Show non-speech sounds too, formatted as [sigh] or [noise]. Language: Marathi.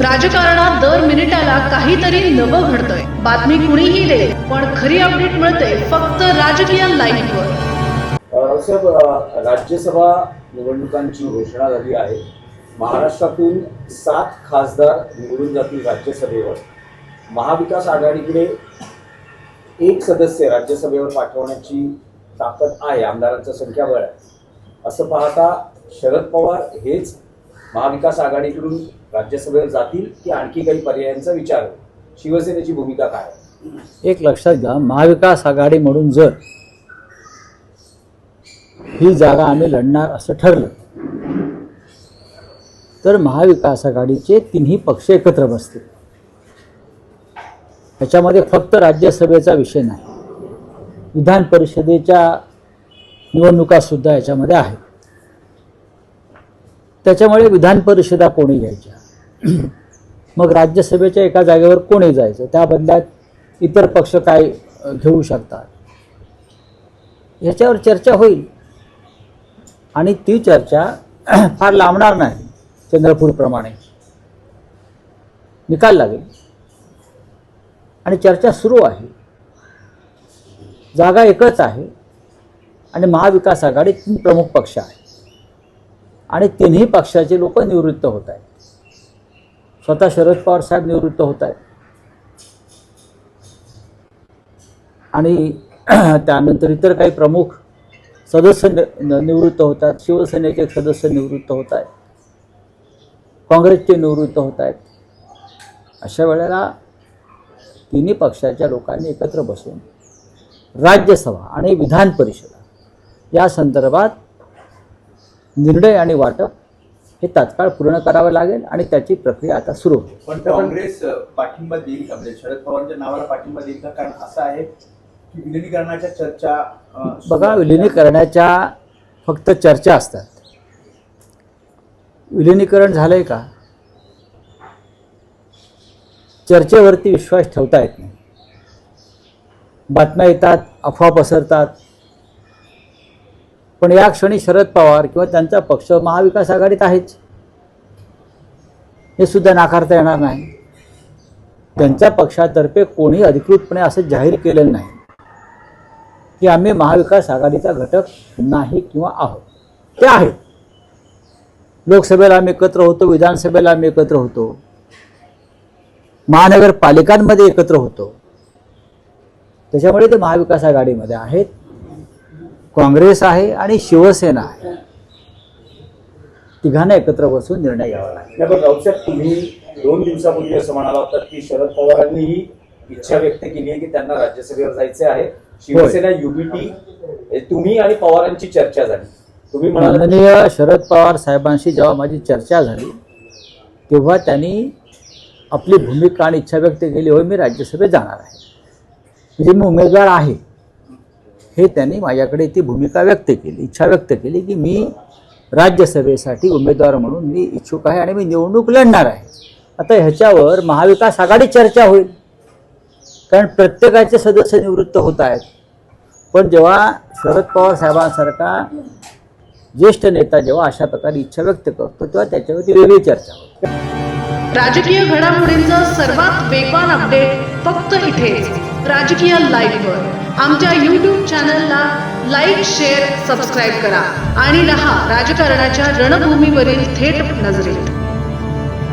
राजकारणात दर मिनिटाला काहीतरी नवं घडतंय. बातमी कुणीही दे पण खरी अपडेट मिळते फक्त राजकीय लाईव्हवर साहेब राज्यसभा निवडणुकांची घोषणा झाली आहे. महाराष्ट्रातून सात खासदार निवडून जातील राज्यसभेवर. महाविकास आघाडीकडे एक सदस्य राज्यसभेवर पाठवण्याची ताकद आहे आमदारांचं संख्याबळ आहे. असं पाहता शरद पवार हेच महाविकास आघाडीकडून राज्यसभेवर जातील की आणखी काही पर्यायांचा विचार? शिवसेनेची भूमिका काय? एक लक्षात घ्या महाविकास आघाडी म्हणून जर ही जागा आम्ही लढणार असं ठरलं तर महाविकास आघाडीचे तिन्ही पक्ष एकत्र बसतील. त्याच्यामध्ये फक्त राज्यसभेचा विषय नाही विधान परिषदेच्या निवडणुका सुद्धा याच्यामध्ये आहेत. त्याच्यामुळे विधान परिषदा कोणी घ्यायच्या? मग राज्यसभेच्या एका जागेवर कोणी जायचं? त्या बदल्यात इतर पक्ष काय घेऊ शकतात? ह्याच्यावर चर्चा होईल. आणि ती चर्चा [clears throat] फार लांबणार नाही चंद्रपूरप्रमाणे. निकाल लागेल. आणि चर्चा सुरू आहे. जागा एकच आहे. आणि महाविकास आघाडी तीन प्रमुख पक्ष आहे आणि तिन्ही पक्षाचे लोक निवृत्त होत आहेत. स्वतः शरद पवार साहेब निवृत्त होत आहेत. आणि [clears throat] त्यानंतर इतर काही प्रमुख सदस्य न- निवृत्त होतात. शिवसेनेचे सदस्य निवृत्त होत आहेत. काँग्रेसचे निवृत्त होत आहेत. अशा वेळेला तिन्ही पक्षाच्या लोकांनी एकत्र बसून राज्यसभा आणि विधान परिषदा या संदर्भात निर्णय आणि वाटप हे तात्काळ पूर्ण करावं लागेल आणि त्याची प्रक्रिया आता सुरू होईल. पण काँग्रेस पाठिंबा देईल का शरद पवारांच्या नावाला पाठिंबा देईल का? कारण असं आहे की विलिनीकरणाच्या चर्चा बघा. विलिनीकरणाच्या फक्त चर्चा असतात. विलिनीकरण झालंय का? चर्चेवरती विश्वास ठेवता येत नाही. बातम्या येतात अफवा पसरतात. पण या क्षणी शरद पवार किंवा त्यांचा पक्ष महाविकास आघाडीत आहेच. हे सुद्धा नाकारता येणार नाही. त्यांच्या पक्षातर्फे कोणी अधिकृतपणे असं जाहीर केलेलं नाही की आम्ही महाविकास आघाडीचा घटक नाही किंवा आहोत. ते आहेत. लोकसभेला आम्ही एकत्र होतो विधानसभेला आम्ही एकत्र होतो. महानगरपालिकांमध्ये एकत्र होतो. त्याच्यामुळे ते महाविकास आघाडीमध्ये आहेत. काँग्रेस आहे आणि शिवसेना आहे. तिघांना एकत्र बसून निर्णय घ्यावा लागेल. तुम्ही दोन दिवसापूर्वी असं म्हणाला होता की शरद पवारांनी ही इच्छा व्यक्त केली आहे की त्यांना राज्यसभेवर जायचे आहे. शिवसेना युबीटी तुम्ही आणि पवारांची चर्चा झाली. तुम्ही माननीय शरद पवार साहेबांशी जेव्हा माझी चर्चा झाली तेव्हा त्यांनी आपली भूमिका आणि इच्छा व्यक्त केली होय मी राज्यसभेत जाणार आहे. म्हणजे मी उमेदवार आहे. हे त्यांनी माझ्याकडे ती भूमिका व्यक्त केली इच्छा व्यक्त केली की मी राज्यसभेसाठी उमेदवार म्हणून मी इच्छुक आहे आणि मी निवडणूक लढणार आहे. आता ह्याच्यावर महाविकास आघाडी चर्चा होईल. कारण प्रत्येकाचे सदस्य निवृत्त होत आहेत. पण जेव्हा शरद पवार साहेबांसारखा ज्येष्ठ नेता जेव्हा अशा प्रकारे इच्छा व्यक्त करतो तेव्हा त्याच्यावरती वेगळी चर्चा होते. राजकीय घडामोडींचं सर्वात वेगवान अपडेट फक्त इथे राजकीय लाईव्हवर आमच्या यूट्यूब चॅनलला लाईक शेअर सबस्क्राईब करा. आणि रहा राजकारणाच्या रणभूमीवरील थेट नजरेत.